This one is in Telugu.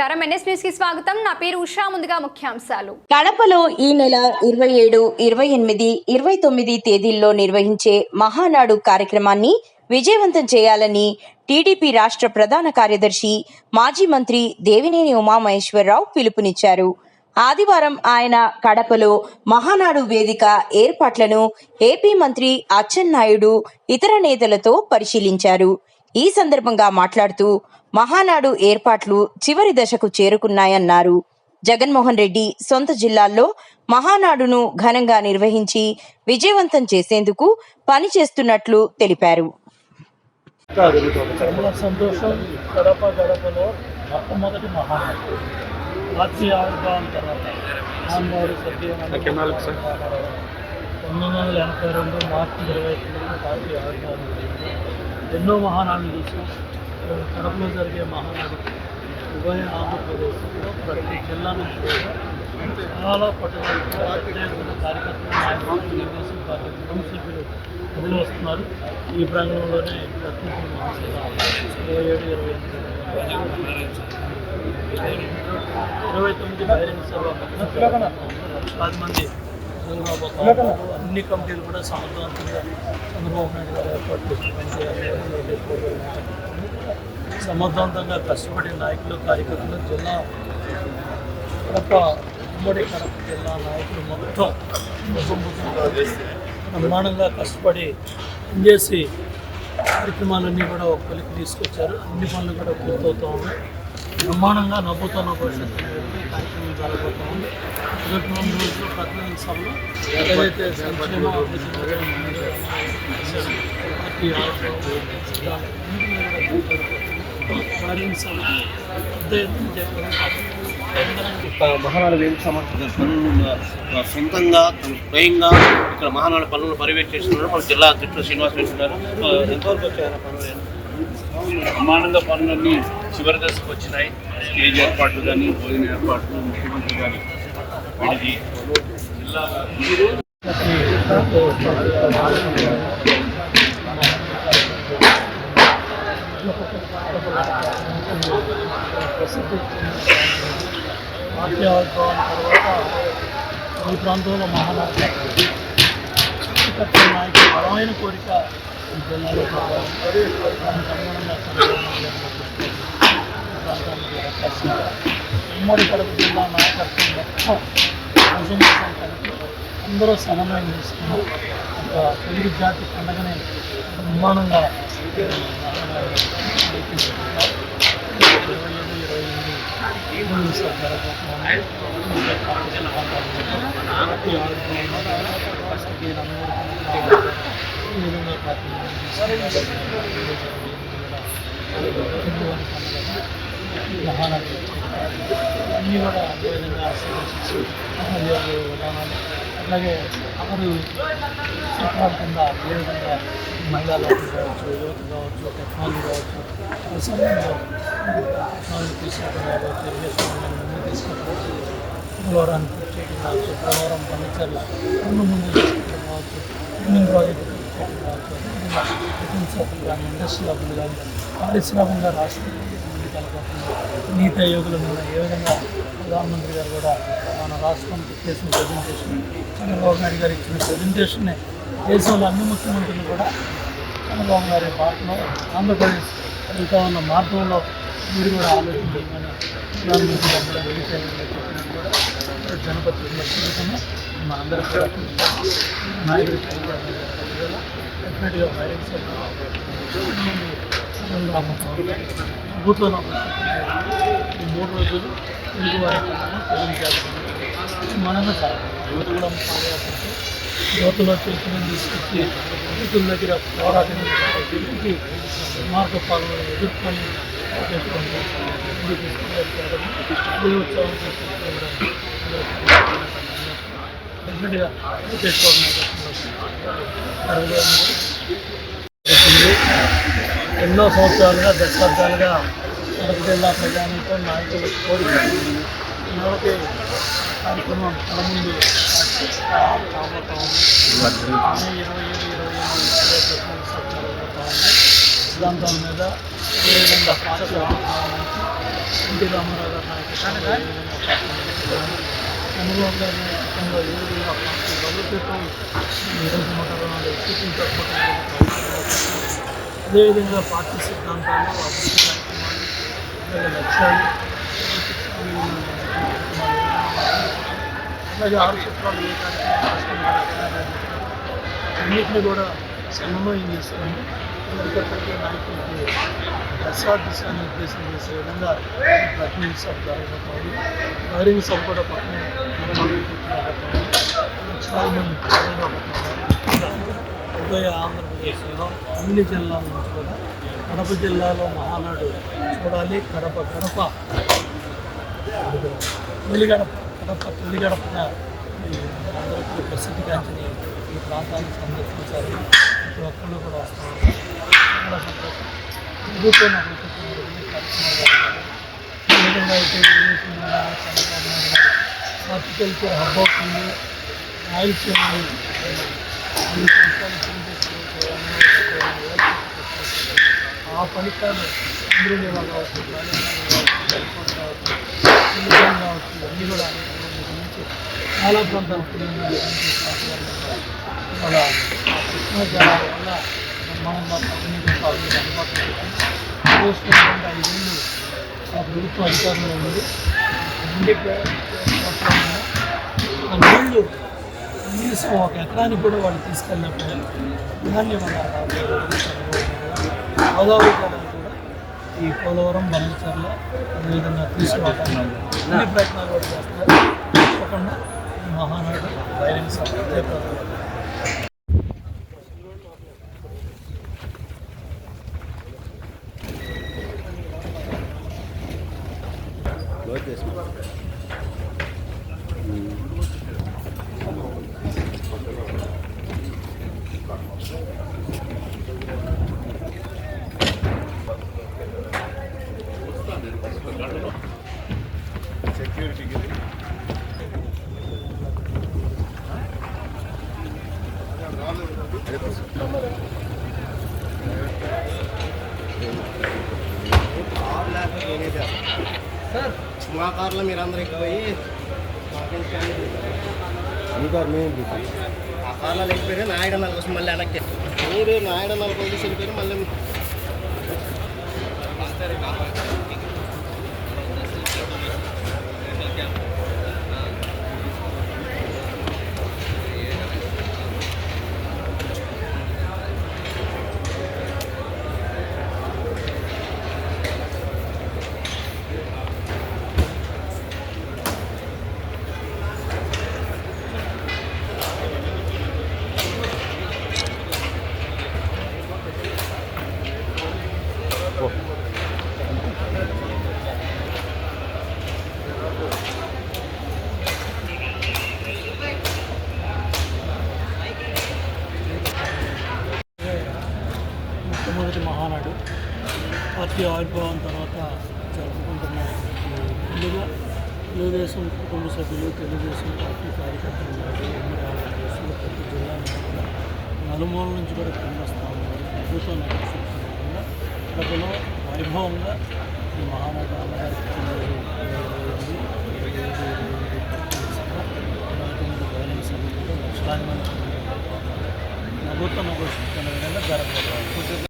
నమస్కారం. ఎన్ఎస్కి స్వాగతం. నా పేరు ఉషా. ముందుగా ముఖ్యాంశాలు. కడపలో ఈ నెల ఇరవై ఏడు ఇరవై ఎనిమిది ఇరవై తొమ్మిది తేదీల్లో నిర్వహించే మహానాడు కార్యక్రమాన్ని విజయవంతం చేయాలని టీడీపీ రాష్ట్ర ప్రధాన కార్యదర్శి మాజీ మంత్రి దేవినేని ఉమామహేశ్వరరావు పిలుపునిచ్చారు. ఆదివారం ఆయన కడపలో మహానాడు వేదిక ఏర్పాట్లను ఏపీ మంత్రి అచ్చెన్నాయుడు ఇతర నేతలతో పరిశీలించారు. ఈ సందర్భంగా మాట్లాడుతూ మహానాడు ఏర్పాట్లు చివరి దశకు చేరుకున్నాయన్నారు. జగన్మోహన్ రెడ్డి సొంత జిల్లాల్లో మహానాడును ఘనంగా నిర్వహించి విజయవంతం చేసేందుకు పనిచేస్తున్నట్లు తెలిపారు. చాలా సంతోషం. గడప గడపలో మొట్టమొదటి మహానాడు. జాతీయ ఆవిర్భావం తర్వాత మహానుభావుడు సత్యనారాయణ పంతొమ్మిది వందల ఎనభై రెండు మార్చి ఇరవై ఆవిర్భావం జరిగింది. ఎన్నో మహానాడులు చూసాం. కడపలో జరిగే మహానాడు ఉభయ ఆంధ్రప్రదేశ్లో ప్రతి జిల్లా నుంచి చాలా పట్టుదలతో ప్రత్యేకమైన కార్యకర్తలు తెలుగుదేశం పార్టీ కుటుంబ సభ్యులు కదిలి వస్తున్నారు. ఈ ప్రాంగణంలోనే ప్రత్యేక మహాసభ ఇరవై ఏడు ఇరవై ఎనిమిది ఇరవై తొమ్మిది బహిరంగ సభ పది మంది అన్ని కమిటీలు కూడా సమర్థవంతంగా చంద్రబాబు నాయుడు గారు ఏర్పాటు సమర్థవంతంగా కష్టపడే నాయకులు కార్యకర్తలు జిల్లా కడప ఉమ్మడి కడప జిల్లా నాయకులు మొత్తం బ్రహ్మాండంగా కష్టపడి పనిచేసి కార్యక్రమాలన్నీ కూడా ఒక కొలికి తీసుకొచ్చారు. అన్ని పనులు కూడా పూర్తవుతూ ఉన్నాయి. బ్రహ్మాండంగా నవ్వుతున్న భవిష్యత్తు కార్యక్రమం జరగబోతూ ఉంది మొదటి రెండు రోజులు ప్రతినిధి సభలో ఏదైతే సంక్షేమ పార్టీ ఆవిర్భావం సిద్ధాంతాలు ప్రతినిధి సభ పెద్ద ఎత్తున జరగడం మహానాడు వేదిక సమర్థించిన సొంతంగా స్వయంగా ఇక్కడ మహానాడు పనులను పర్యవేక్షిస్తున్నారు. మన జిల్లా అధ్యక్షుడు శ్రీనివాస్ రెడ్డి గారు ఎంతవరకు వచ్చారు పనులు? బ్రహ్మానంద పనులన్నీ చివరి దశకు వచ్చినాయి. స్టేజ్ ఏర్పాట్లు కానీ భోజన ఏర్పాట్లు ముఖ్యమంత్రి కానీ విడిది. జిల్లా తర్వాత ఈ ప్రాంతంలో మహానాడు కార్యకర్తల బలమైన కోరిక ఉమ్మడి కడుపు జిల్లా నాయకత్వం మొత్తం ప్రజెంటేషన్ కలిపి అందరూ సమన్వయం చేసుకుని ఒక తెలుగు జాతి పండుగని నిర్మాణంగా నిర్వహించుకుంటారు. అన్నీ కూడా అదే విధంగా ఆశీర్వదించి విధానాలు అలాగే అందరూ సఫరాల కింద ఏ విధంగా మహిళలు కావచ్చు యువత కావచ్చు టెక్నాలజీ కావచ్చు ప్రసంగంలో టెక్నాలజీ తీసుకుంటున్న తెలుగుదేశం ముందు తీసుకుంటారు పోలవరాన్ని పూర్తి చేయడం కావచ్చు పోలవరం ముందు ముందు తీసుకుంటడం కావచ్చు ప్రాజెక్టు పూర్తి కానీ ఇండస్ట్రియల్ అప్పులు కానీ పారిశ్రామికంగా రాష్ట్రం నీతి ఆయోగుల మీద ఏ విధంగా ప్రధానమంత్రి గారు కూడా మన రాష్ట్రానికి చేసిన ప్రజెంటేషన్ చంద్రబాబు నాయుడు గారు ఇచ్చిన ప్రజెంటేషన్ని దేశంలో అన్ని ముఖ్యమంత్రులు కూడా చంద్రబాబు గారి పాటలో ఆంధ్రప్రదేశ్ వెళ్తా ఉన్న మార్గంలో మీరు కూడా ఆలోచన ప్రధానమంత్రి గారు కూడా నీతి చెప్పినట్టు కూడా జనపతి తిరుగుతున్నా మా అందరి డెఫినెట్గా ఫైరింగ్ ప్రభుత్వం ఈ మూడు రోజులు తెలుగు వారి యువత కూడా యువతలో తీసుకొచ్చి రైతుల దగ్గర పోరాటం తిరిగి మార్గ పాలన ఎదుర్కొని చేసుకొని ముందుకు తీసుకుని ఉత్సవం డెఫినెట్గా చేసుకోవడం ఎన్నో సంవత్సరాలుగా దశాబ్దాలుగా కడప జిల్లా ప్రజానికం నాయకులు కోరిక కార్యక్రమం తన ముందు ఇరవై ఏడు ఇరవై మీద ఏ విధంగా పార్టీ ఎన్టీ రామారావు గారి నాయకత్వంలో ఏ విధంగా పార్టీ నడుపుతున్నాము చంద్రబాబు గారి నాయకత్వంలో ఏ విధంగా పార్టీ బలోపేతం ఈరోజు నూట ఇరవై నాలుగు సీట్లు జరుపుకోవడం అదేవిధంగా పార్టీ సిద్ధాంతాలు అభివృద్ధి కార్యక్రమాలు అలాగే లక్ష్యాలు అలాగే ఆరు సూత్రాలు ఏ కార్యక్రమం అన్నింటినీ కూడా సమన్వయం చేసుకొని ఎక్కడికక్కడికి నాయకులకి దశాదిశ నిర్దేశం చేసే విధంగా ఈ ప్రతినిధి సభ జరగబోతోంది బహిరంగ సభ కూడా పక్కన చాలా ఉదయ ఆంధ్రప్రదేశ్లో అన్ని జిల్లాల నుంచి కూడా కడప జిల్లాలో మహానాడు చూడాలి. కడప కడప. తొలిగడప కడప తొలి గడపగా ఈ అందరికీ ప్రసిద్ధిగాంచిన ఈ ప్రాంతాన్ని సందర్శించాలి ప్రతి ఒక్కళ్ళు కూడా వస్తారు. చాలా సంతోషం. ప్రభుత్వం నాకు చెప్పిన కార్యక్రమాలు ఈ విధంగా అయితే చంద్రబాబు నాయుడు హార్టికల్చర్ హబ్ అవుతుంది రాయలసీమ ఆ ఫలితాలు చంద్రునిలా కావచ్చు కావచ్చు కావచ్చు కావచ్చు కూడా గురించి చాలా ప్రాంతాల వల్ల మనం అందుబాటులో ఆ ప్రభుత్వ అధికారంలో ఉంది ఆ నీళ్ళు కనీసం ఒక ఎకరానికి కూడా వాళ్ళు తీసుకెళ్ళినప్పుడు దాన్ని మన గోదావరి కూడా ఈ పోలవరం బల్లచర్ల అదేవిధంగా తీసుకురావడం అన్ని ప్రయత్నాలు కూడా చేస్తారు తప్పకుండా ఈ మహానాడు ధైర్యం సభ జయప్రదం సార్ మా కార్లో మీరు అందరూ ఎక్కిపోయి ఆ కార్లో ఎక్కిపోయి నాయుడన్నాల కోసం మళ్ళీ వెనక్కి. మీరు నాయుడన్నాల కోసం వెళ్ళిపోయి మళ్ళీ మొట్టమొదటి మహానాడు పార్టీ ఆవిర్భావం తర్వాత జరుపుకుంటున్న ముందుగా తెలుగుదేశం కుటుంబ సభ్యులు తెలుగుదేశం పార్టీ కార్యకర్తలు ఉన్నారు ఉమ్మడి ప్రతి జిల్లా కూడా నలుమూల నుంచి కూడా కనిపిస్తూ ప్రభుత్వం నిర్వహిస్తున్న వైభవంగా ఈ మహానాడు అమ్మగారికి లక్షలాది మంది ప్రభుత్వం నిర్వహిస్తున్న విధంగా జరగబోతుంది